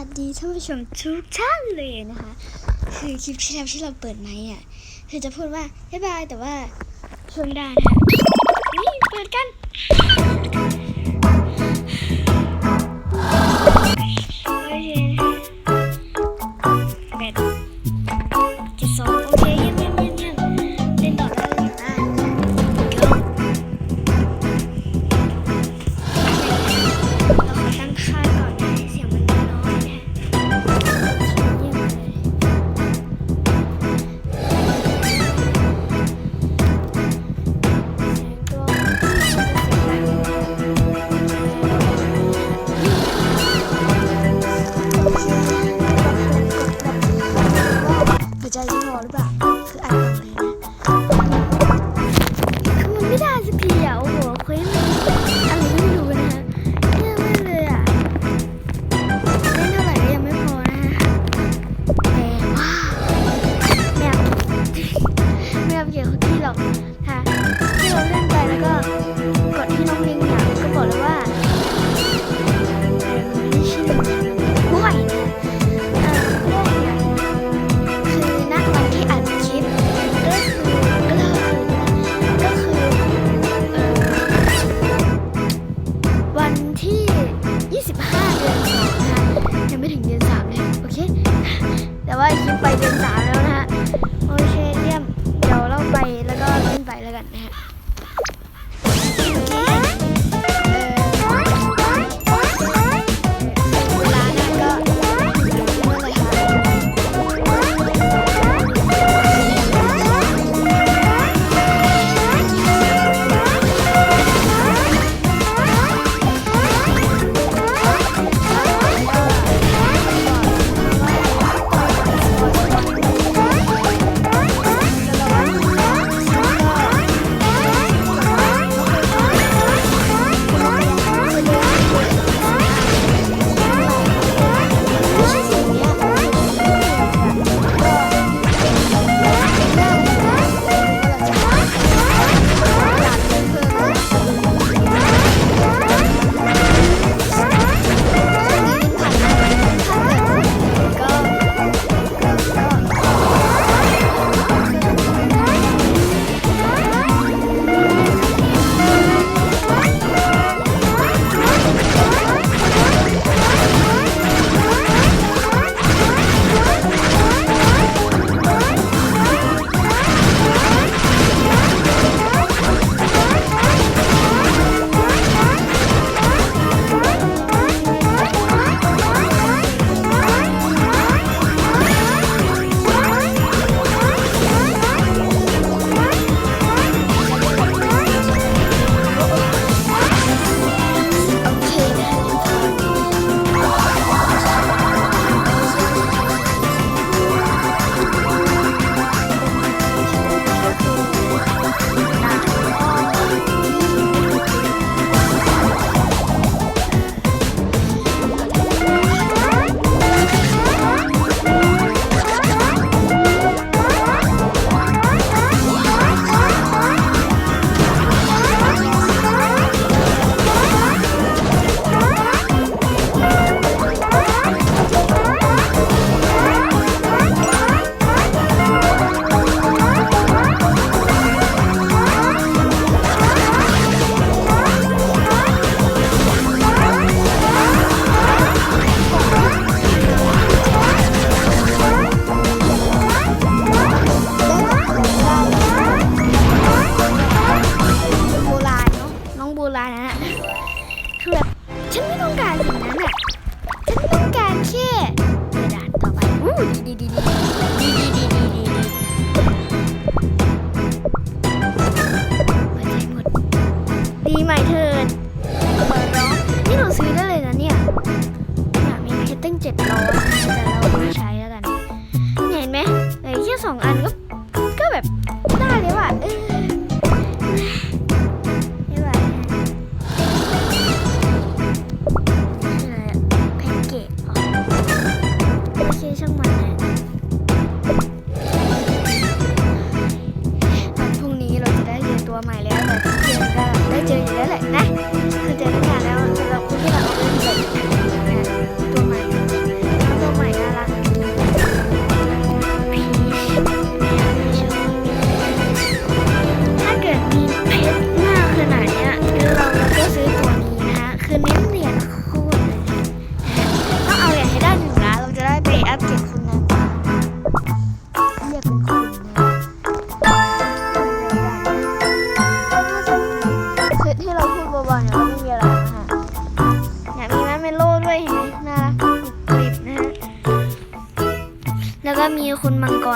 ัสดีท่านผู้ชมทุกท่านเลยนะคะ คือคลิปที่แล้วที่เราเปิดไม้อะคือจะพูดว่าบ๊ายบายแต่ว่าช่วงด้านะะนี่เปิดกัน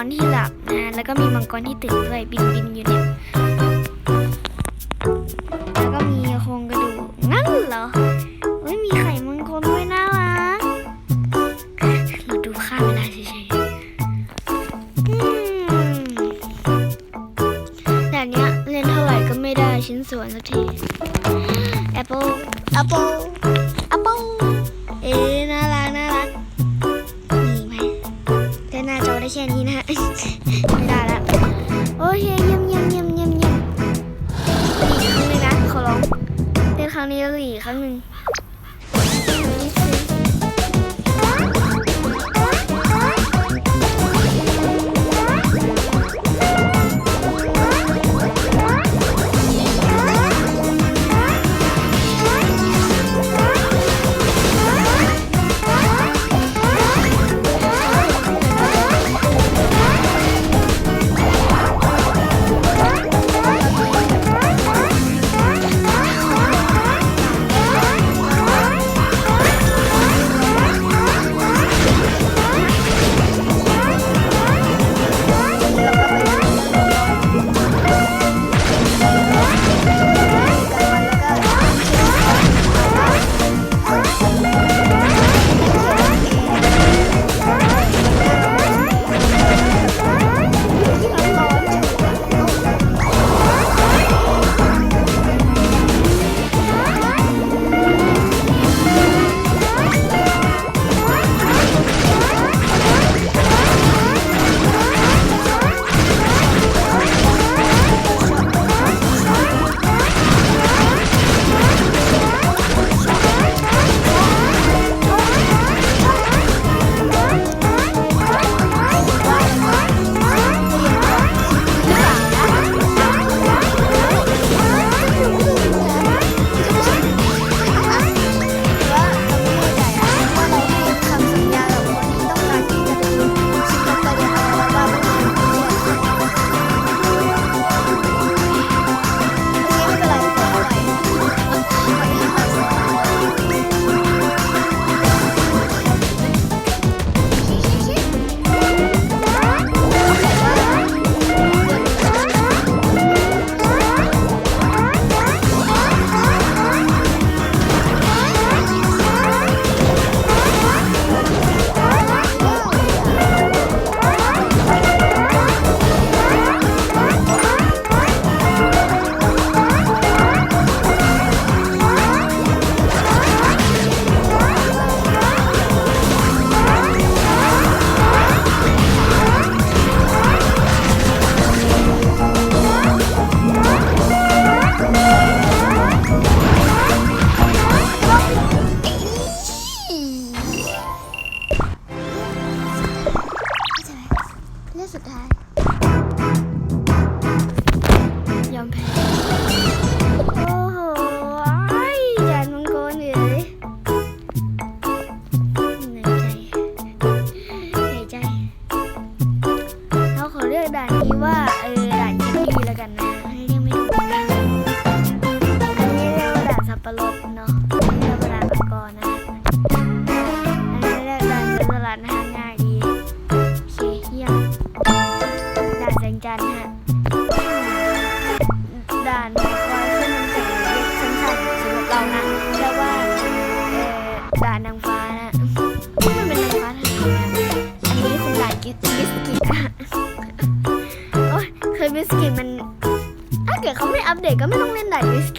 รที่หลับนะ แล้วก็มีมังกรที่ตื่นด้วยบินบินอยู่เนี่ย ได้แค่นี้นะฮะ ไม่ได้แล้ว โอเคเยี่ยมเยี่ยมเยี่ยมเยี่ยมเยี่ยมอีกครั้งนึงนะ ขอร้องเป็นครั้งนี้แล้วอีกครั้งหนึ่ง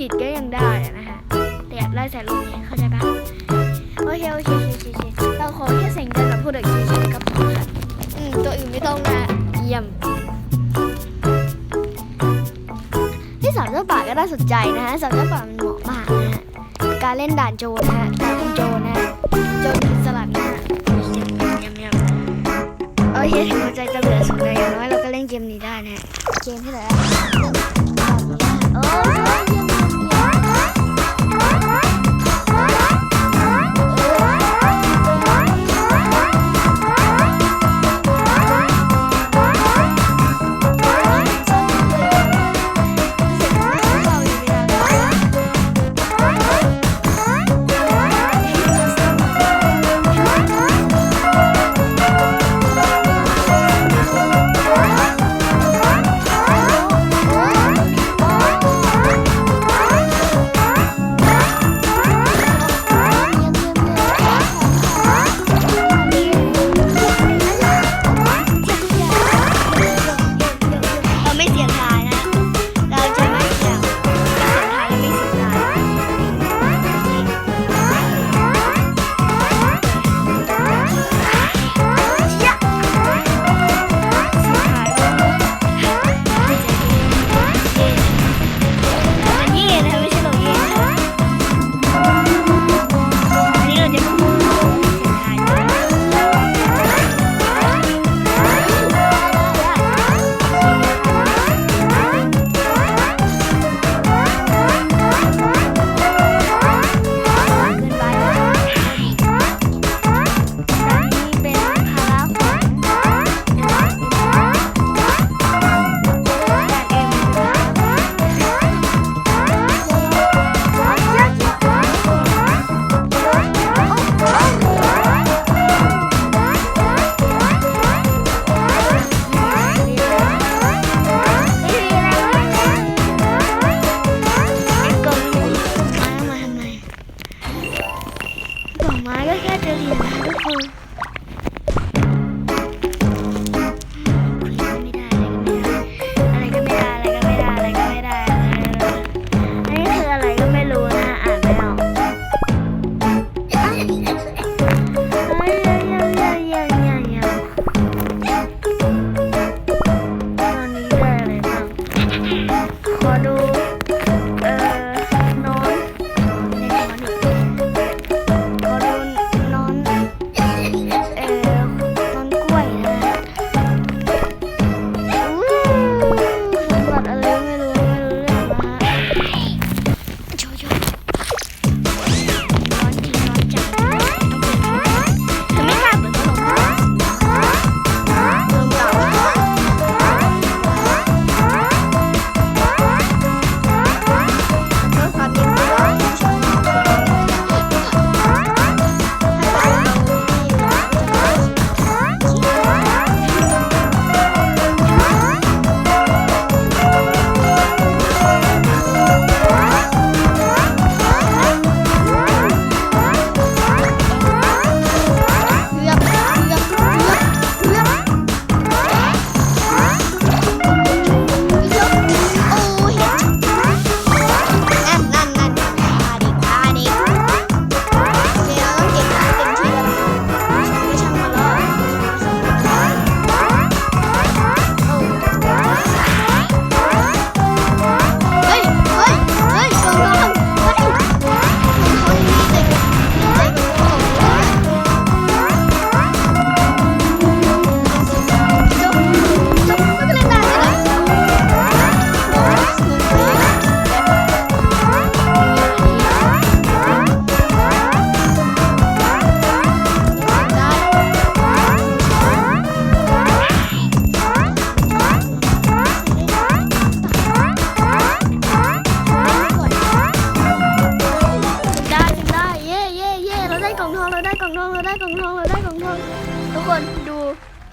ล่นด่านบิสกิตก็ยังได้อะนะฮะแต่อยากได้สายลมไงเข้าใจปะโอเคโอเคโอเคโอเคเราขอแค่เสียงกันกับพูดเด็กเฉยๆกับผมค่ะอืมตัวอื่นไม่ต้องนะเยี่ยมที่สามเจ้าป่าก็น่าสนใจนะฮะสามเจ้าป่ามันเหมาะมากนะฮะการเล่นด่านโจรนะฮะด่านคุณโจรนะฮะโจรอิสลัดนะฮะยำยำโอเคถึงหัวใจจะเหลือสุดเลยอย่างน้อยเราก็เล่นเกมนี้ได้นะฮะเกมที่ไหนอะโอ้ย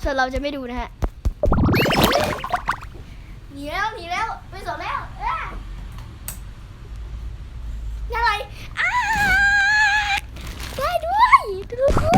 ่วนเราจะไม่ดูนะฮะหนีแล้วหนีแล้วไปสอนแล้วน่อะไรอ้าได้ด้วยทุกคน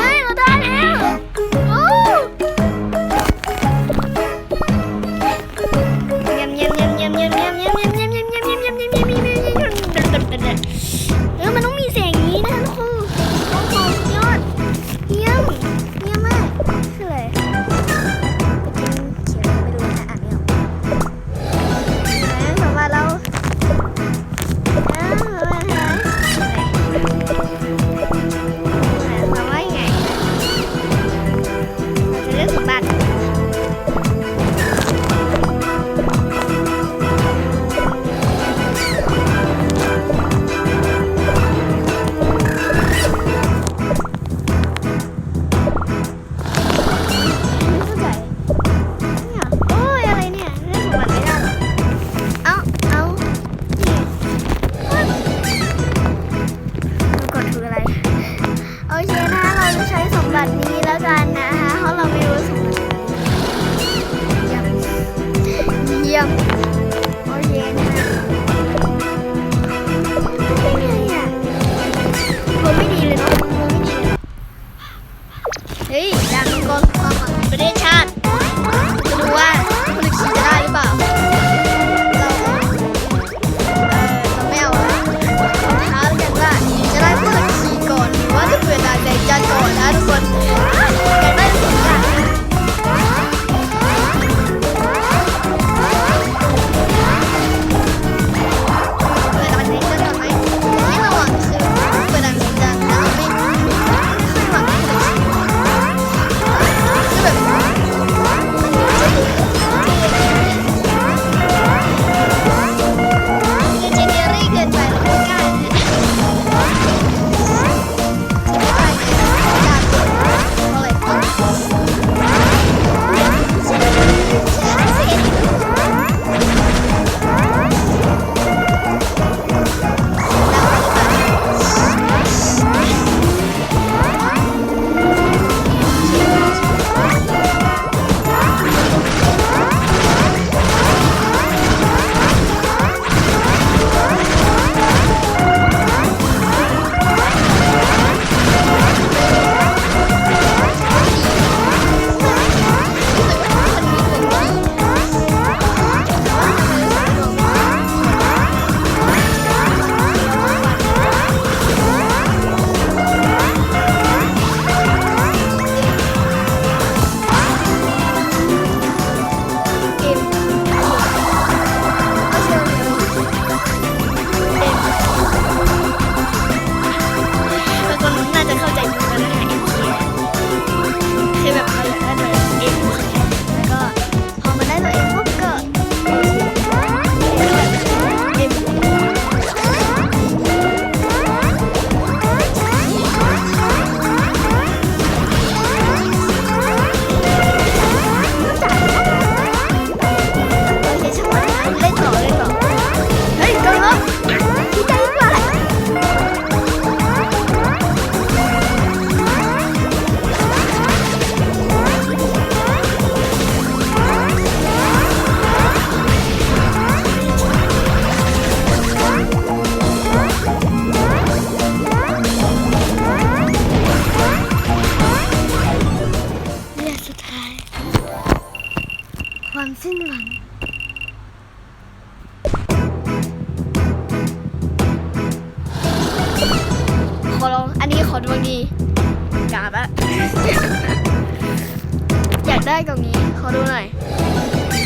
อยากได้กล่องนี้ขอดูหน่อย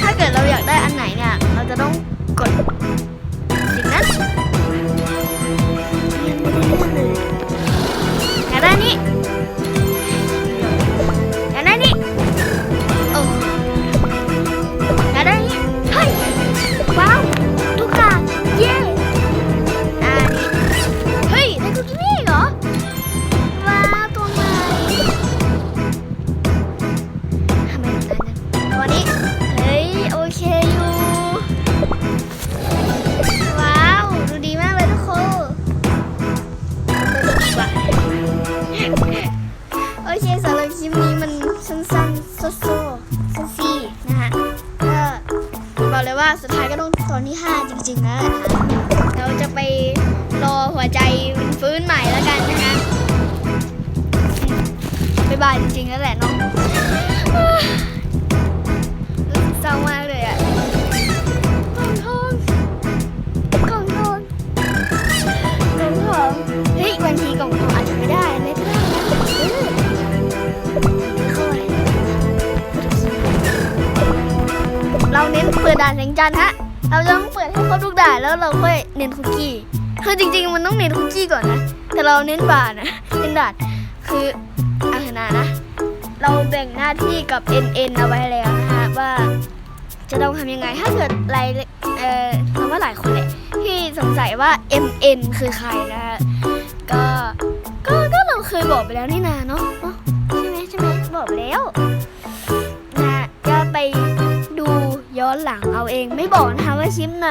ถ้าเกิดเราอยากได้อันไหนเนี่ย เราจะต้องกดสิ่งนั้นอยากได้นี้ บ๊าจริงๆแล้วแหละเน้องเศร้ามากเลยอะกล่องทองกล่องทองกล่องทองเฮ้ยบางทีกล่องทองอาจจะไม่ได้เลยก็ได้นะเออเราเน้นเปิดด่านแสงจันทร์ฮะ เราจะต้องเปิดให้ครบทุกด่านแล้วเราค่อยเน้นคุกกี้ คือจริง ๆ มันต้องเน้นคุกกี้ก่อนนะ แต่เราเน้นบาร์นะเน้นด่านคือ เราแบ่งหน้าที่กับ NN เอาไว้แล้วนะคะว่า จะต้องทำยังไงถ้าเกิดหลายเอ่อเราว่าหลายคนแหละที่สงสัยว่า MN คือใครนะคะก็ก็ก็เราเคยบอกไปแล้วนี่นาเนาะใช่ไหมใช่ไหมบอกแล้วนะจะไปดูย้อนหลังเอาเองไม่บอกนะคะว่าคลิปไหน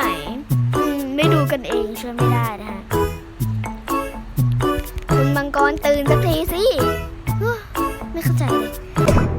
ไม่ดูกันเองช่วยไม่ได้นะคะคุณมังกรตื่นสักทีสิ ฮู้